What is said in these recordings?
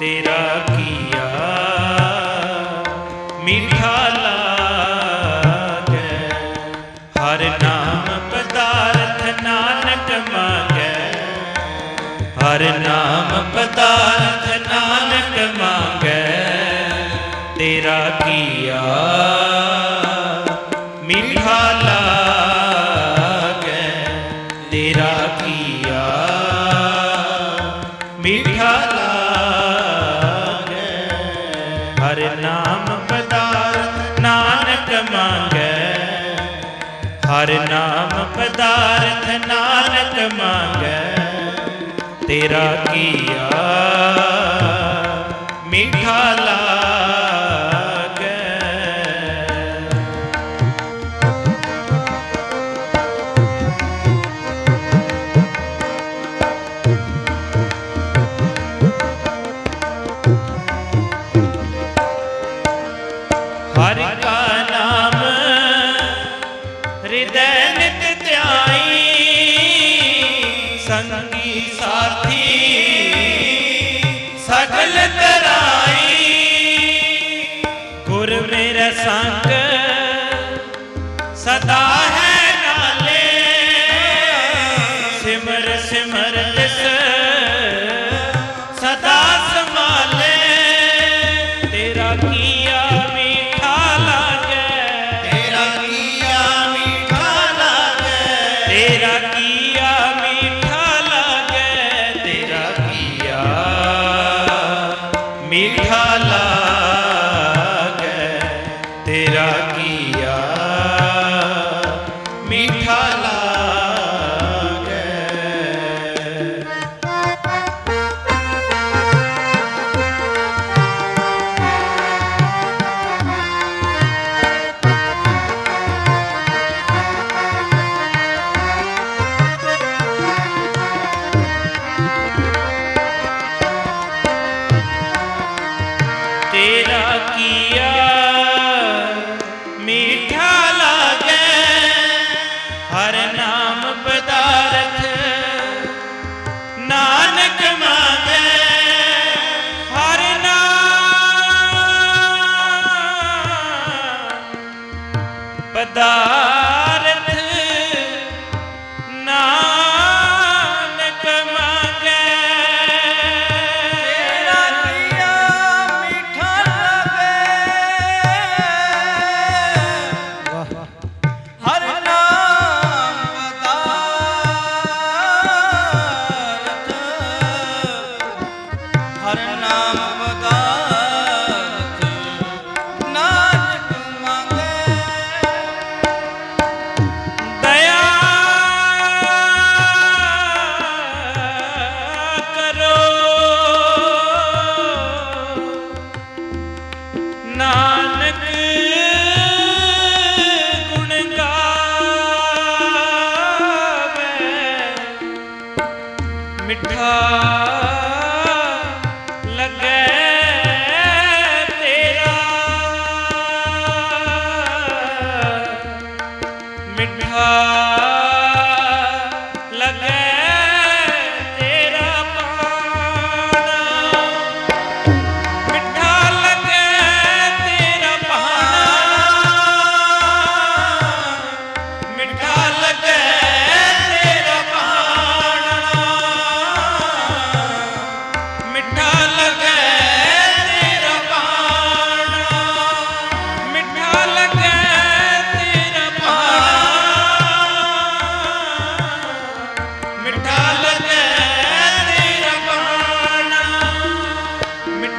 ਤੇਰਾ ਕੀਆ ਮਿੱਠਾ ਲਾਗੈ। ਹਰ ਨਾਮ ਪਦਾਰਥ ਨਾਨਕ ਮੰਗੈ। ਹਰ ਨਾਮ ਪਦਾਰਥ ਨਾਨਕ ਮੰਗੈ। ਤੇਰਾ ਕੀਆ ਮਿੱਠਾ ਹਰ ਨਾਮ ਪਦਾਰਥ ਨਾਨਕ ਮੰਗੈ। ਹਰ ਨਾਮ ਪਦਾਰਥ ਨਾਨਕ ਮੰਗੈ। ਤੇਰਾ ਕੀਆ ਮਿੱਠਾ ਲਾਗੈ ਲਾਗੇ ਤੇਰਾ ਕੀਆ ਮੀਠਾ ਨਾਮ ਪਦਾਰਥ ਨਾਨਕ ਮੰਗੇ ਹਰ ਨਾਮ ਪਦਾਰਥ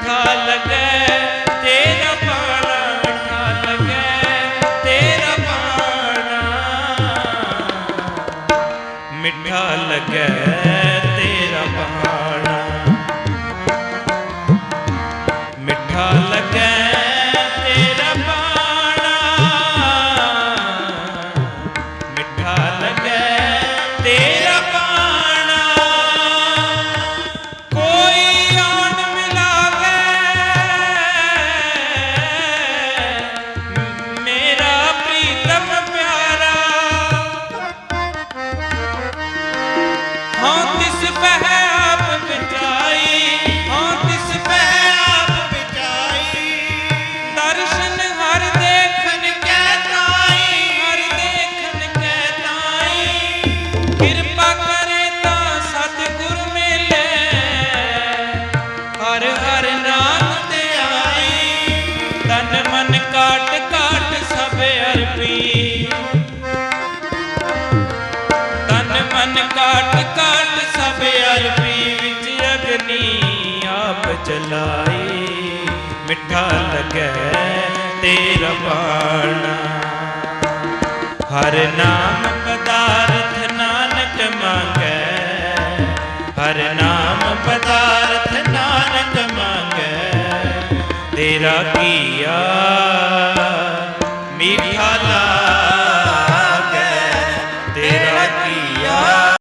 ਠਾਲ ਤੇਰਾ ਪਾਣਾ ਠਾਲ ਲੈ ਤੇਰਾ ਪਾਣਾ। ਮਿੱਠਾ ਚਲਾਈ ਮਿੱਠਾ ਲਗੈ ਤੇਰਾ ਬਾਣਾ ਹਰ ਨਾਮ ਪਦਾਰਥ ਨਾਨਕ ਮੰਗੈ, ਹਰ ਨਾਮ ਪਦਾਰਥ ਨਾਨਕ ਮੰਗੈ। ਤੇਰਾ ਕੀਆ